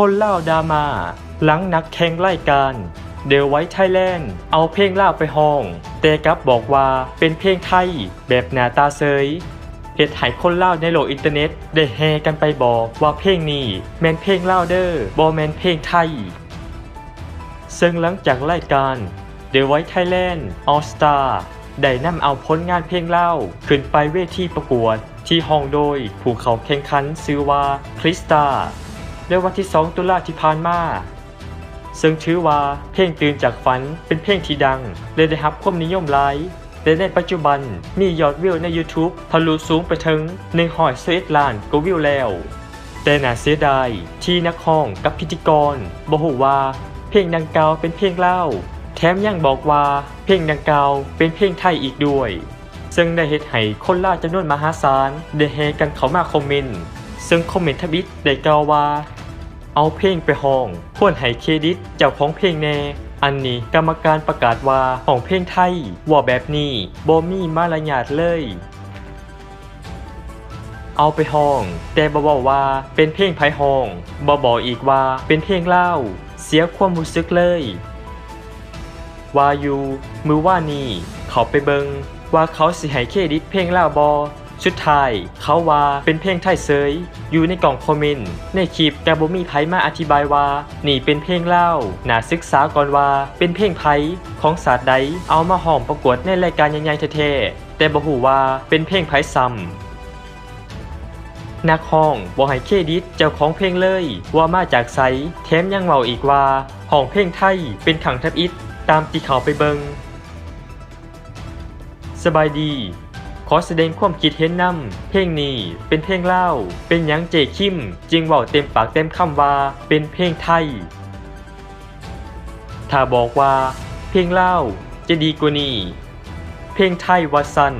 คนเล่าดรามา หลังนักแข่งไล่การเดลไว้ไทยแลนด์เอาเพลงล่าไปห้อง แต่กับบอกว่าเป็นเพลงไทยแบบหน้าตาเซยเหตุให้คนเล่าในโลกอินเทอร์เน็ตได้แฮกันไปบอกว่าเพลงนี้แมนเพลงเล่าเดอร์บอแมนเพลงไทย ซึ่งหลังจากรายการ The White Thailand All Star ได้นำเอาผลงานเพลงเล่าขึ้นไปเวทีประกวด ที่ห้องโดยผู้เขาแข่งขันชื่อว่าคริสตา ในวันที่ 2 ตุลาที่ผ่านมาซึ่งถือว่าเพลงตื่นจากฝันเป็นเพลงที่ดังและได้รับความนิยมหลายและในปัจจุบันมียอดวิวใน YouTube ทะลุสูงไปถึง1 0 1ล้านกว่าวิวแล้ว แต่น่าเสียดายที่นักร้องกับพิธีกรบอกว่าเพลงดังกล่าวเป็นเพลงเล่า แถมยังบอกว่าเพลงดังกล่าวเป็นเพลงไทยอีกด้วย ซึ่งได้เฮ็ดให้คนล่าจำนวนมหาศาลได้แฮกันเข้ามาคอมเมนต์ซึ่งคอมเมนต์ทวิตได้กล่าวว่า เอาเพลงไปห้อง ควรให้เครดิตเจ้าของเพลงแน่ อันนี้กรรมการประกาศว่าของเพลงไทย ว่าแบบนี้บ่มีมารยาทเลย เอาไปห้อง แต่บ่บอกว่าเป็นเพลงไผห้องบ่บอกอีกว่าเป็นเพลงเล่า เสียความรู้สึกเลยว่าอยู่มือว่านี่ เขาไปเบิงว่าเขาสิให้เครดิตเพลงเล่าบอ สุดท้าย เขาว่าเป็นเพลงไทยเซยอยู่ในกล่องคอมเมนต์ในคลิปแต่บ่มีไผมาอธิบายว่า นี่เป็นเพลงเล่าวน่าศึกษาก่อนว่า เป็นเพลงไผของศาสตร์ใดเอามาห้องประกวดในรายการใหญ่ๆแท้ๆแต่บ่ฮู้ว่าเป็นเพลงไผซ้ำนักห้องบอให้เครดิตเจ้าของเพลงเลย ว่ามาจากไซแถมยังเมาอีกว่าห้องเพลงไทยเป็นขังทับอิฐตามที่เขาไปเบิงสบายดี ขอแสดงความคิดเห็นนำ เพลงนี้เป็นเพลงเล่า เป็นยังเจคิม จึงเว่าเต็มปากเต็มคำว่า เป็นเพลงไทย ถ้าบอกว่า เพลงเล่าจะดีกว่านี้ เพลงไทยว่าสัน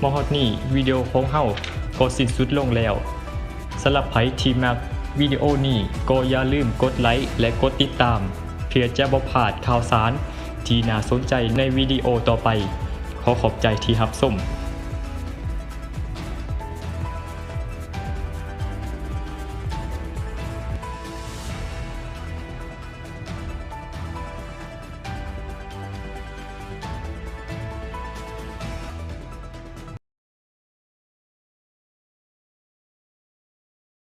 มอฮอดนี่วิดีโอของเฮาก็สิ้นสุดลงแล้วสำหรับไผที่มักวิดีโอนี้ก็อย่าลืมกดไลค์และกดติดตาม เพื่อจะบ่พลาดข่าวสาร ที่น่าสนใจในวิดีโอต่อไป ขอขอบใจที่รับชม